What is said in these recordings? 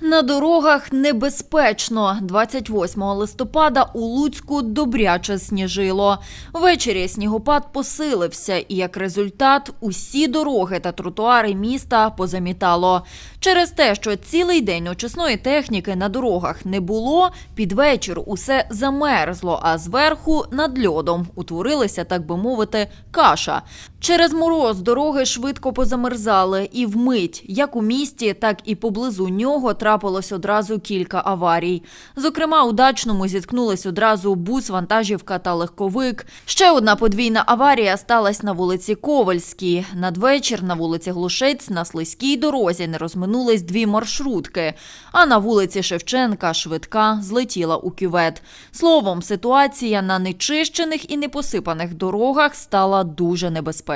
На дорогах небезпечно. 28 листопада у Луцьку добряче сніжило. Ввечері снігопад посилився, і як результат усі дороги та тротуари міста позамітало. Через те, що цілий день очисної техніки на дорогах не було, під вечір усе замерзло, а зверху над льодом утворилася, так би мовити, каша. Через мороз дороги швидко позамерзали, і вмить, як у місті, так і поблизу нього трапилось одразу кілька аварій. Зокрема, у дачному зіткнулись одразу бус, вантажівка та легковик. Ще одна подвійна аварія сталася на вулиці Ковальській. Надвечір на вулиці Глушець на слизькій дорозі не розминулись дві маршрутки. А на вулиці Шевченка швидка злетіла у кювет. Словом, ситуація на нечищених і непосипаних дорогах стала дуже небезпечною.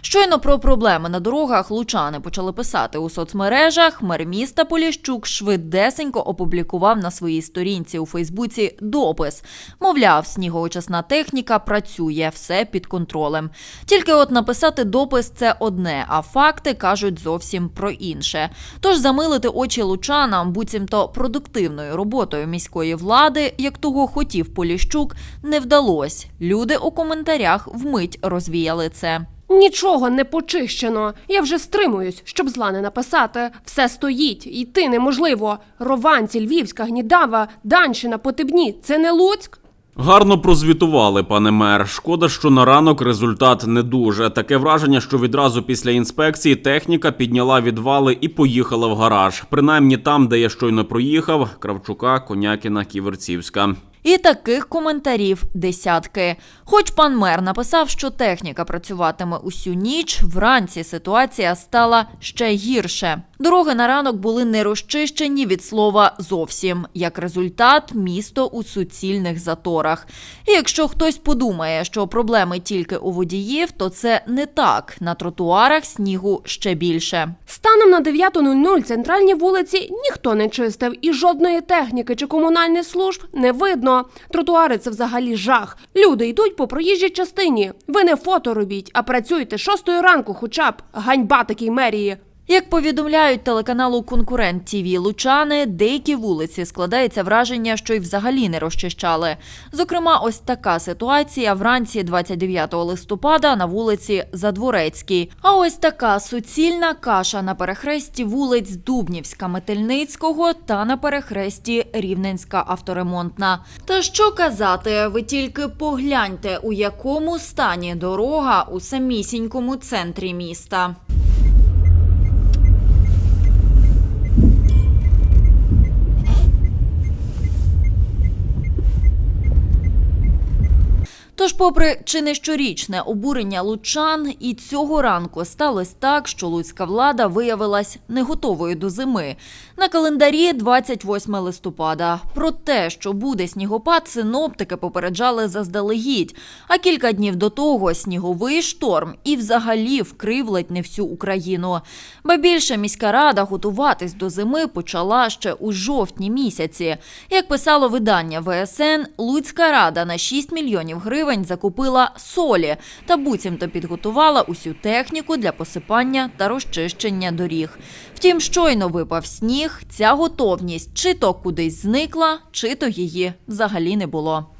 Щойно про проблеми на дорогах лучани почали писати у соцмережах. Мер міста Поліщук швидесенько опублікував на своїй сторінці у Фейсбуці допис. Мовляв, снігоочисна техніка працює, все під контролем. Тільки от написати допис це одне, а факти кажуть зовсім про інше. Тож замилити очі лучанам, буцімто продуктивною роботою міської влади, як того хотів Поліщук, не вдалось. Люди у коментарях вмить розвіяли це. Нічого не почищено. Я вже стримуюсь, щоб зла не написати. Все стоїть, йти неможливо. Рованці, Львівська, Гнідава, Данщина, Потебні. Це не Луцьк? Гарно прозвітували, пане мер. Шкода, що на ранок результат не дуже. Таке враження, що відразу після інспекції техніка підняла відвали і поїхала в гараж. Принаймні там, де я щойно проїхав: Кравчука, Конякіна, Ківерцівська. І таких коментарів десятки. Хоч пан мер написав, що техніка працюватиме усю ніч, вранці ситуація стала ще гірше. Дороги на ранок були не розчищені від слова зовсім. Як результат, місто у суцільних заторах. І якщо хтось подумає, що проблеми тільки у водіїв, то це не так. На тротуарах снігу ще більше. Станом на 9.00 центральні вулиці ніхто не чистив, і жодної техніки чи комунальних служб не видно. Тротуари це взагалі жах. Люди йдуть по проїжджій частині. Ви не фото робіть, а працюйте шостої ранку, хоча б ганьба такій мерії. Як повідомляють телеканалу Конкурент ТІВІ Лучани, деякі вулиці складається враження, що й взагалі не розчищали. Зокрема, ось така ситуація вранці 29 листопада на вулиці Задворецькій. А ось така суцільна каша на перехресті вулиць Дубнівська, Метельницького та на перехресті Рівненська авторемонтна. Та що казати, ви тільки погляньте, у якому стані дорога у самісінькому центрі міста. Тож, попри чи не щорічне обурення лучан, і цього ранку сталося так, що луцька влада виявилась не готовою до зими. На календарі 28 листопада. Про те, що буде снігопад, синоптики попереджали заздалегідь. А кілька днів до того сніговий шторм і взагалі вкрив ледь не всю Україну. Ба більше міська рада готуватись до зими почала ще у жовтні місяці. Як писало видання ВСН, Луцька рада на 6 мільйонів гривень закупила солі та буцімто підготувала усю техніку для посипання та розчищення доріг. Втім, щойно випав сніг, ця готовність чи то кудись зникла, чи то її взагалі не було.